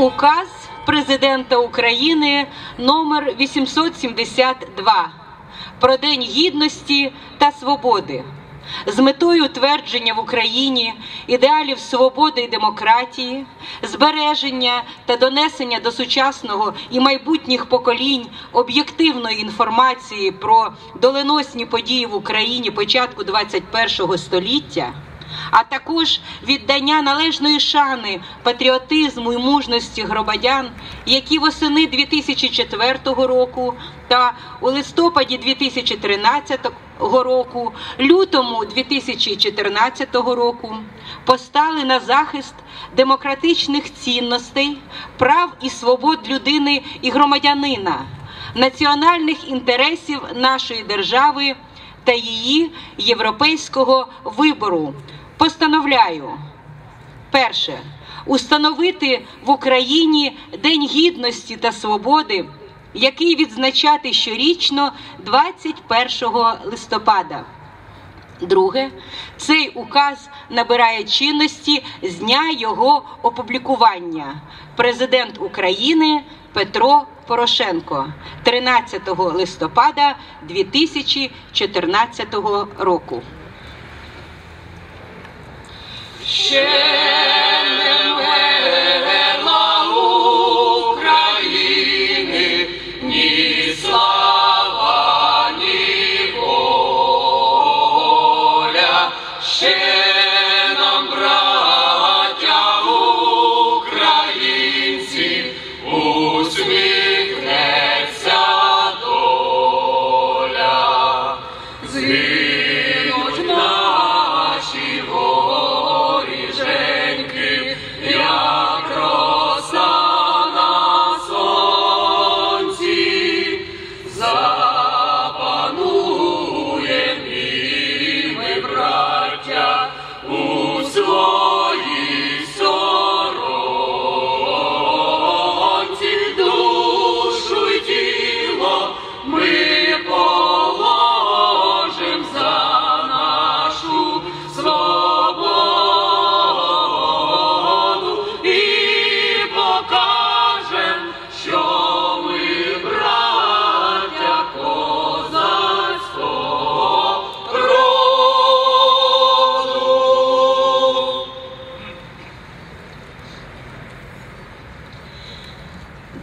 Указ президента України номер 872 про День Гідності та Свободи. З метою утвердження в Україні ідеалів свободи і демократії, збереження та донесення до сучасного і майбутніх поколінь об'єктивної інформації про доленосні події в Україні початку 21 століття а також віддання належної шани, патріотизму і мужності громадян, які восени 2004 року та у листопаді 2013 року, лютому 2014 року постали на захист демократичних цінностей, прав і свобод людини і громадянина, національних інтересів нашої держави та її європейського вибору. Постановляю перше установити в Україні День Гідності та Свободи, який відзначати щорічно 21 листопада. Друге, цей указ набирає чинності з дня його опублікування. Президент України Петро Порошенко 13 листопада 2014 року. share.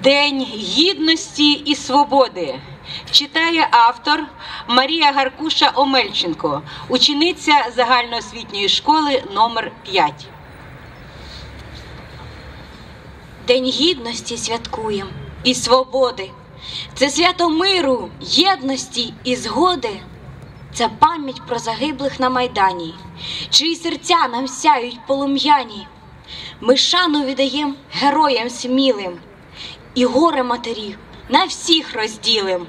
День гідності і свободи читає автор Марія Гаркуша Омельченко, учениця загальноосвітньої школи номер 5 День гідності святкуєм і свободи. Це свято миру, єдності і згоди. Це пам'ять про загиблих на майдані, чиї серця нам сяють полум'яні. Ми шану віддаєм героям смілим, і горе матерів на всіх розділим.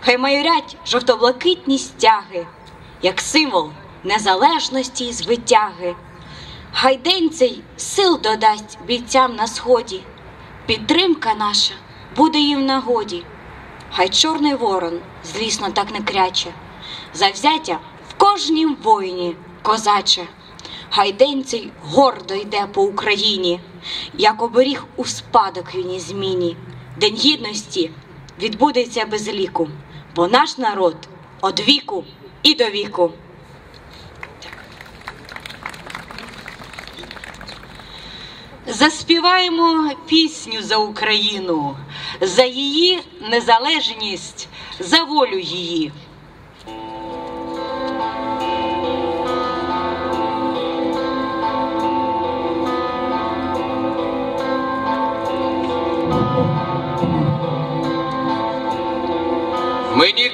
Хай майорять жовто-блакитні стяги, як символ незалежності й звитяги. Хай день цей сил додасть бійцям на сході, підтримка наша буде їм нагоді. Хай чорний ворон злісно так не кряче, завзяття в кожнім воїні козаче. Хай день цей гордо йде по Україні, як оберіг у спадок юній зміні. День гідності відбудеться без ліку, бо наш народ од віку і до віку. Заспіваємо пісню за Україну, за її незалежність, за волю її.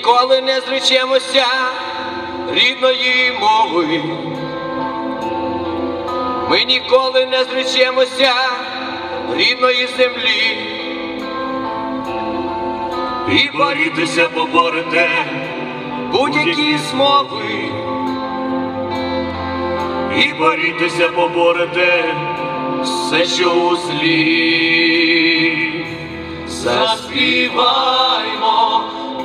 Ніколи не зречемося рідної мови. Ми ніколи не зречемося рідної землі. І борітися поборете будь-які змови. І борітися поборете все, що у злі. Заспіваймо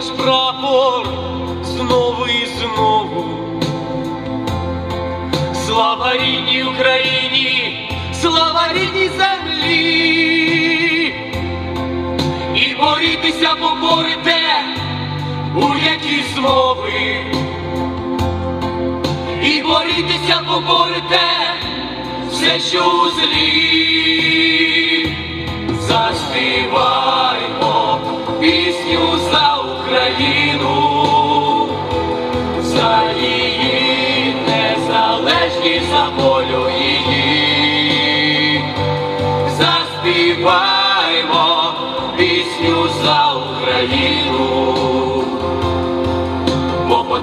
Наш прапор знову і знову. Слава рідній Україні, слава рідній землі, і борітися поборете будь-які змови, і борітися поборете все, що у злі. Заспіваймо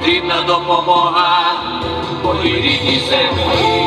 бо потрібна допомога моїй рідній землі.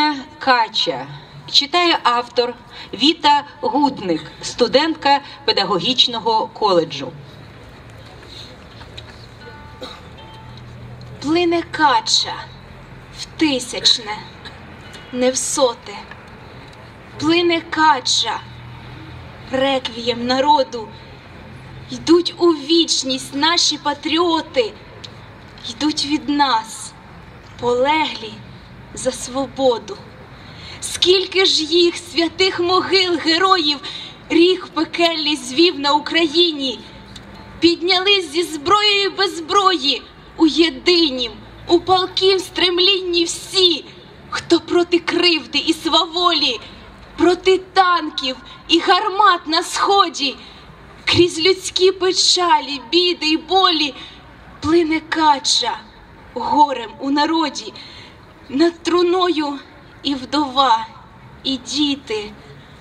Плине Кача. Читає автор Віта Гутник, студентка педагогічного коледжу. Плине кача в тисячне, не в соте. Плине кача, реквієм народу. Йдуть у вічність наші патріоти, йдуть від нас, полеглі за свободу. Скільки ж їх святих могил героїв ріг пекельний звів на Україні, піднялись зі зброєю без зброї у єдинім, у палкім стремлінні всі, хто проти кривди і сваволі, проти танків і гармат на сході, крізь людські печалі, біди й болі, плине кача горем у народі, над труною і вдова, і діти,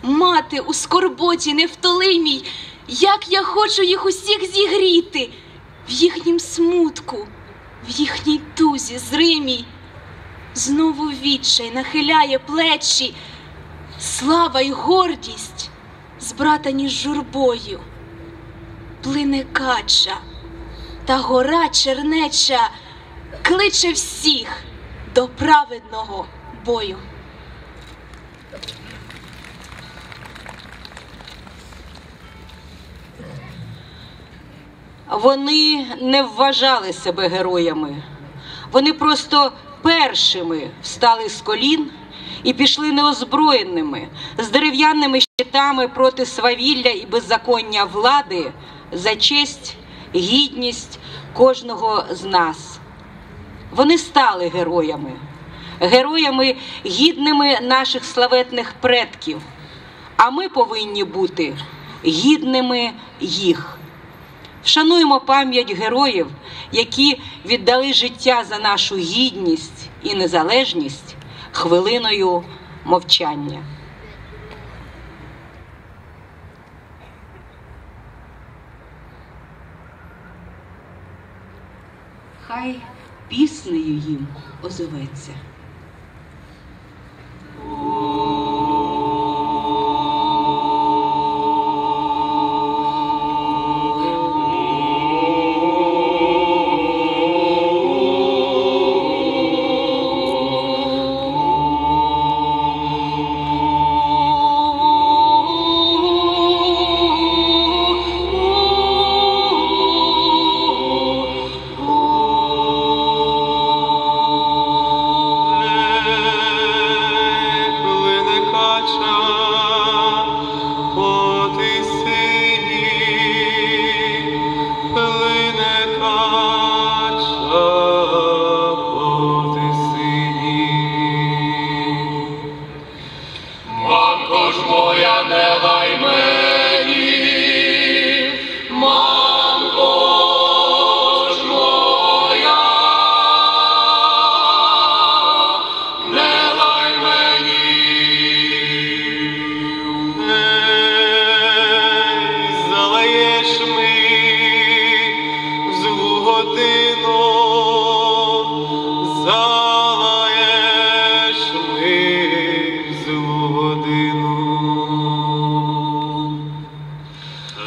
мати у скорботі невтолимій, як я хочу їх усіх зігріти в їхнім смутку, в їхній тузі зримій. Знову відчай нахиляє плечі, слава й гордість збратані з журбою. Плине кача, та гора чернеча кличе всіх до праведного бою. Вони не вважали себе героями. Вони просто першими встали з колін і пішли неозброєними з дерев'яними щитами проти свавілля і беззаконня влади за честь, гідність кожного з нас. Вони стали героями, героями гідними наших славетних предків. А ми повинні бути гідними їх. Вшануємо пам'ять героїв, які віддали життя за нашу гідність і незалежність хвилиною мовчання. Хай піснею їм озоветься. Ж моя не лай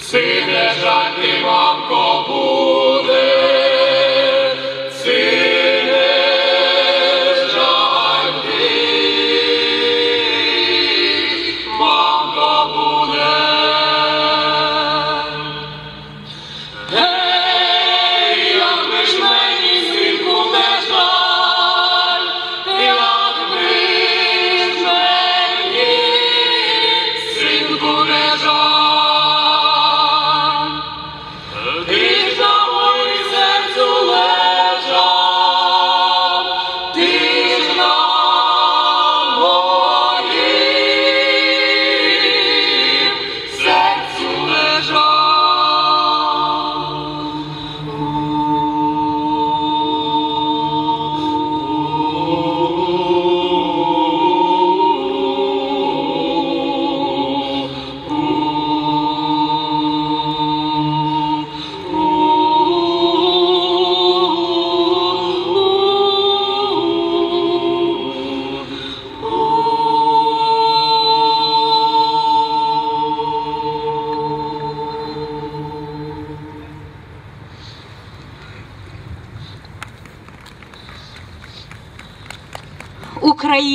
Си не жаль мамко, буде,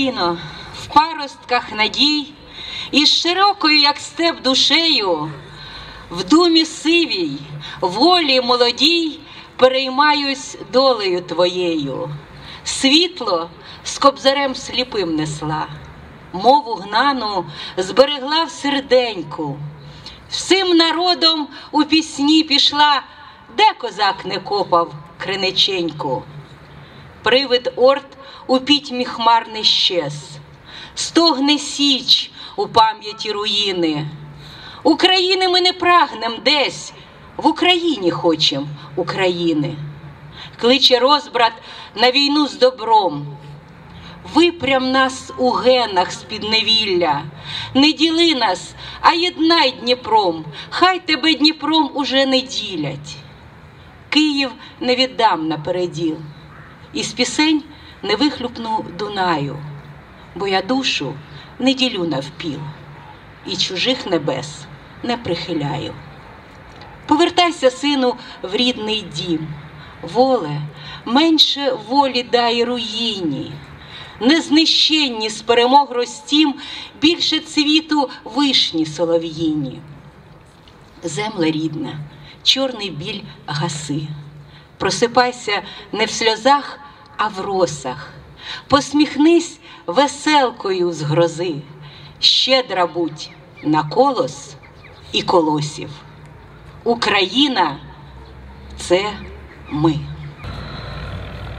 Україно, в паростках надій, і широкою, як степ душею, в думі сивій, волі молодій, переймаюсь долею твоєю. Світло з кобзарем сліпим несла, мову гнану зберегла в серденьку. Всім народом у пісні пішла, де козак не копав криниченьку. Привид орд у пітьмі хмар не щез, стогне січ у пам'яті руїни. України ми не прагнем десь, в Україні хочем України. Кличе розбрат на війну з добром. Випрям нас у генах з підневілля, не діли нас, а єднай Дніпром, хай тебе Дніпром уже не ділять. Київ не віддам на переділ, із пісень не вихлюпну Дунаю, бо я душу не ділю навпіл, і чужих небес не прихиляю. Повертайся, сину, в рідний дім, воле, менше волі дай руїні, незнищенні з перемог ростім, більше цвіту вишні солов'їні. Земле рідна, чорний біль гаси, просипайся не в сльозах, а в росах, посміхнись веселкою з грози, щедра будь на колос і колосів. Україна це ми.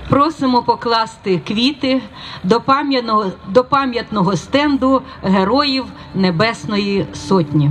Просимо покласти квіти до пам'ятного, до пам'ятного стенду Героїв Небесної Сотні.